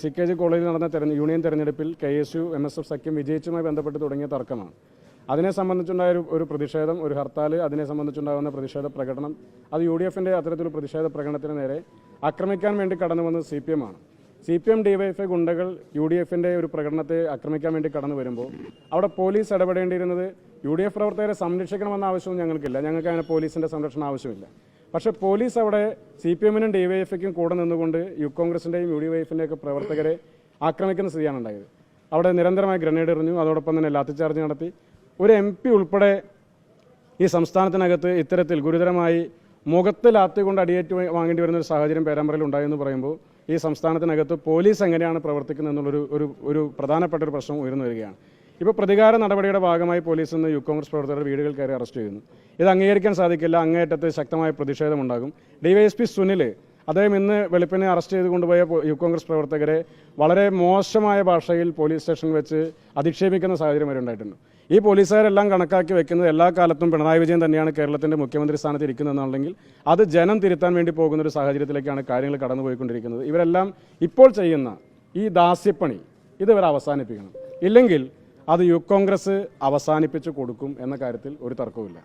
C K G കോളേജിൽ നടന്ന തെരഞ്ഞെ യൂണിയൻ തെരഞ്ഞെടുപ്പിൽ K S U M S F സഖ്യം വിജയിച്ചുമായി ബന്ധപ്പെട്ട് തുടങ്ങിയ തർക്കമാണ്. അതിനെ സംബന്ധിച്ചുണ്ടായ ഒരു പ്രതിഷേധം ഒരു ഹർത്താൽ അതിനെ സംബന്ധിച്ചുണ്ടാകുന്ന പ്രതിഷേധ പ്രകടനം അത് യു ഡി എഫിന്റെ അത്തരത്തിലുള്ള പ്രതിഷേധ പ്രകടനത്തിന് നേരെ ആക്രമിക്കാൻ വേണ്ടി കടന്നു വന്നത് സി പി എം ആണ്. സി പി എം ഡിവൈഎഫ്ഐ ഗുണ്ടകൾ യു ഡി എഫിന്റെ ഒരു പ്രകടനത്തെ ആക്രമിക്കാൻ വേണ്ടി കടന്നു വരുമ്പോൾ അവിടെ പോലീസ് ഇടപെടേണ്ടിയിരുന്നത് യു ഡി എഫ് പ്രവർത്തകരെ സംരക്ഷിക്കണമെന്ന ആവശ്യവും ഞങ്ങൾക്കില്ല. ഞങ്ങൾക്ക് അങ്ങനെ പോലീസിന്റെ സംരക്ഷണം ആവശ്യമില്ല. പക്ഷേ പോലീസ് അവിടെ സി പി എമ്മിനും ഡി വൈ എഫിക്കും കൂടെ നിന്നുകൊണ്ട് യു കോൺഗ്രസിന്റെയും യു ഡി വൈ പ്രവർത്തകരെ ആക്രമിക്കുന്ന സ്ഥിതിയാണ് ഉണ്ടായത്. അവിടെ നിരന്തരമായി ഗ്രനേഡ് എറിഞ്ഞു അതോടൊപ്പം തന്നെ ലാത്തിച്ചാർജ് നടത്തി. ഒരു എം പി ഉൾപ്പെടെ ഈ സംസ്ഥാനത്തിനകത്ത് ഇത്തരത്തിൽ ഗുരുതരമായി മുഖത്ത് ലാത്തി കൊണ്ട് അടിയേറ്റ് വാങ്ങേണ്ടി വരുന്ന ഒരു സാഹചര്യം പേരാമ്പ്രയിൽ ഉണ്ടായെന്ന് പറയുമ്പോൾ ഈ സംസ്ഥാനത്തിനകത്ത് പോലീസ് എങ്ങനെയാണ് പ്രവർത്തിക്കുന്നത് എന്നുള്ളൊരു ഒരു ഒരു പ്രധാനപ്പെട്ട ഒരു പ്രശ്നം ഉയർന്നു വരികയാണ്. ഇപ്പോൾ പ്രതികാര നടപടിയുടെ ഭാഗമായി പോലീസ് ഇന്ന് യൂത്ത് കോൺഗ്രസ് പ്രവർത്തകരുടെ വീടുകൾ കയറി അറസ്റ്റ് ചെയ്യുന്നു. ഇത് അംഗീകരിക്കാൻ സാധിക്കില്ല അങ്ങേയറ്റത്ത് ശക്തമായ പ്രതിഷേധമുണ്ടാകും ഡിവൈഎസ്പി സുനിൽ അദ്ദേഹം ഇന്ന് വെളുപ്പിനെ അറസ്റ്റ് ചെയ്ത് കൊണ്ടുപോയ യൂത്ത് കോൺഗ്രസ് പ്രവർത്തകരെ വളരെ മോശമായ ഭാഷയിൽ പോലീസ് സ്റ്റേഷനിൽ വെച്ച് അധിക്ഷേപിക്കുന്ന സാഹചര്യം വരെ ഉണ്ടായിട്ടുണ്ട്. ഈ പോലീസുകാരെല്ലാം കണക്കാക്കി വെക്കുന്നത് എല്ലാ കാലത്തും പിണറായി വിജയൻ തന്നെയാണ് കേരളത്തിന്റെ മുഖ്യമന്ത്രി സ്ഥാനത്ത് ഇരിക്കുന്നതെന്നുണ്ടെങ്കിൽ അത് ജനം തിരുത്താൻ വേണ്ടി പോകുന്ന ഒരു സാഹചര്യത്തിലേക്കാണ് കാര്യങ്ങൾ കടന്നുപോയിക്കൊണ്ടിരിക്കുന്നത്. ഇവരെല്ലാം ഇപ്പോൾ ചെയ്യുന്ന ഈ ദാസ്യപ്പണി ഇത് ഇവർ അവസാനിപ്പിക്കണം. ഇല്ലെങ്കിൽ അത് യൂത്ത് കോൺഗ്രസ് അവസാനിപ്പിച്ച് കൊടുക്കും എന്ന കാര്യത്തിൽ ഒരു തർക്കവുമില്ല.